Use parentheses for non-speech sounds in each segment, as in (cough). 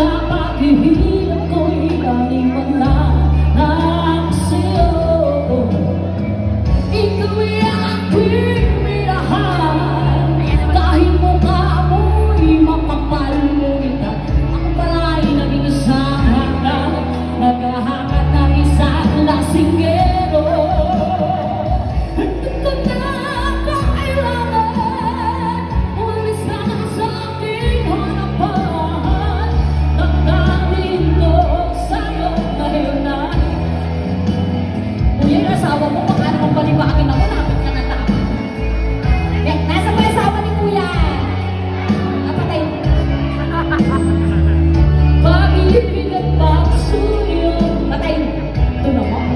dapat ihilap ko'y kaniman na asawa mo, baka naman paliwaagin ako, lapit na tao. Yan, nasa ba asawa ni Kuya? Napatay. (laughs) Pag-ibig at pagsuyo. Patay. Tuno mo. (laughs)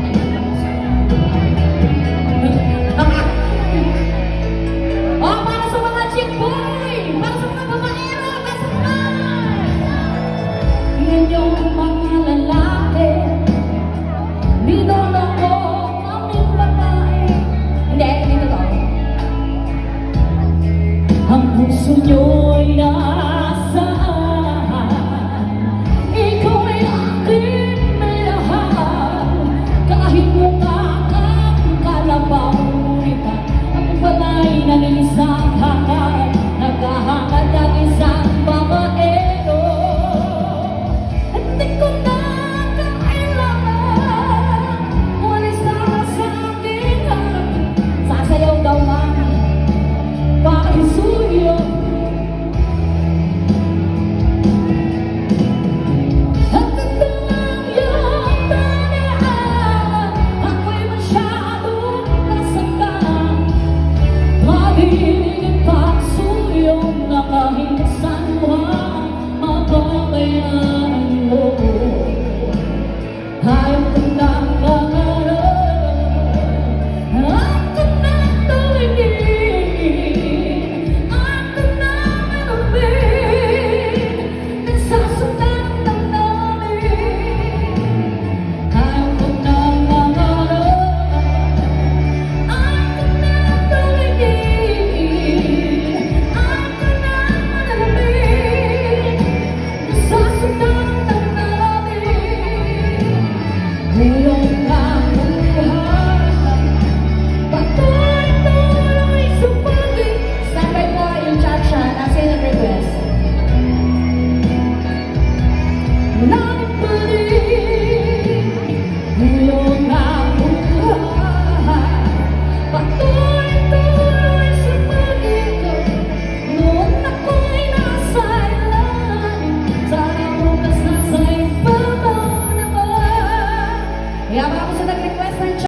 Oh, para sa mga chick! Para sa mga babaero! Nasa ka! Ngayon, trôi đã you.